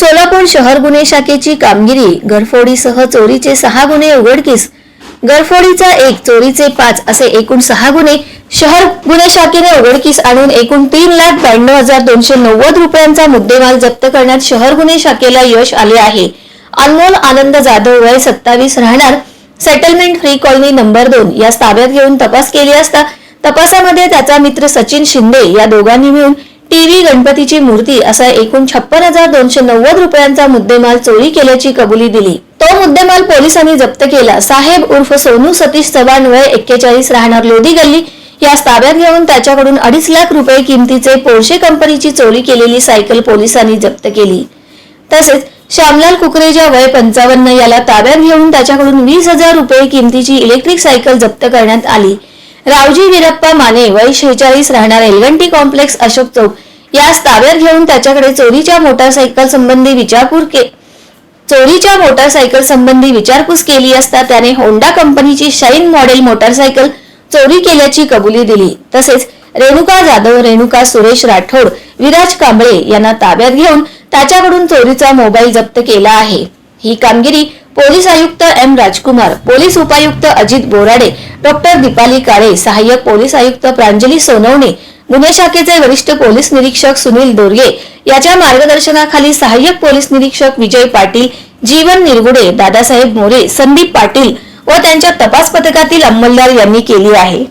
सोलापूर शहर गुन्हे शाखेची कामगिरी घरफोडीसह चोरीचे सहा गुन्हे उघडकीस. घरफोडीचा एक चोरीचे पाच असे एकूण सहा गुन्हे शहर गुन्हे शाखेने उघडकीस आणून एकूण तीन लाख ब्याण्णव हजार दोनशे नव्वद रुपयांचा मुद्देमाल जप्त करण्यात शहर गुन्हे शाखेला यश आले आहे. अनमोल आनंद जाधव वय सत्तावीस राहणार. सेटलमेंट फ्री कॉलनी नंबर दोन या ताब्यात घेऊन तपास केली असता तपासामध्ये त्याचा मित्र सचिन शिंदे या दोघांनी मिळून टीव्ही गणपतीची मूर्ती असा एकूण छप्पन हजार दोनशे नव्वद रुपयांचा मुद्देमाल चोरी केल्याची कबुली दिली. तो मुद्देमाल पोलिसांनी जप्त केला. साहेब उर्फ सोनू सतीश चव्हाण वय एक्केचाळीस राहणार लोधी गल्ली. यास ताब्यात घेऊन त्याच्याकडून अडीच लाख रुपये किमतीचे पोर्शे कंपनीची चोरी केलेली सायकल पोलिसांनी जप्त केली. तसेच श्यामलाल कुकरेजा वय पंचावन्न याला ताब्यात घेऊन त्याच्याकडून वीस हजार रुपये किमतीची इलेक्ट्रिक सायकल जप्त करण्यात आली. रावजी वीरप्पा माने वय शेहेचाळीस राहणार एलगंटी कॉम्प्लेक्स अशोक चौक. यास ताब्यात घेऊन त्याच्याकडे चोरीच्या मोटारसायकल संबंधी विचारपूर के चोरीच्या मोटारसायकल संबंधी विचारपूस केली असता त्याने होंडा कंपनीची शाईन मॉडेल मोटारसायकल चोरी केल्याची कबुली दिली. तसेच रेणुका जाधव रेणुका सुरेश राठोड विराज कांबळे यांना ताब्यात घेऊन त्याच्याकडून चोरीचा मोबाईल जप्त केला आहे. ही कामगिरी पोलीस आयुक्त एम राजकुमार पोलीस उपायुक्त अजित बोराडे डॉक्टर दीपाली काळे सहाय्यक पोलीस आयुक्त प्रांजली सोनवणे गुन्हे शाखेचे वरिष्ठ पोलीस निरीक्षक सुनील दोरगे याच्या मार्गदर्शनाखाली सहाय्यक पोलीस निरीक्षक विजय पाटील जीवन निरगुडे दादासाहेब मोरे संदीप पाटील व त्यांच्या तपास पथकातील अंमलदार यांनी केली आहे.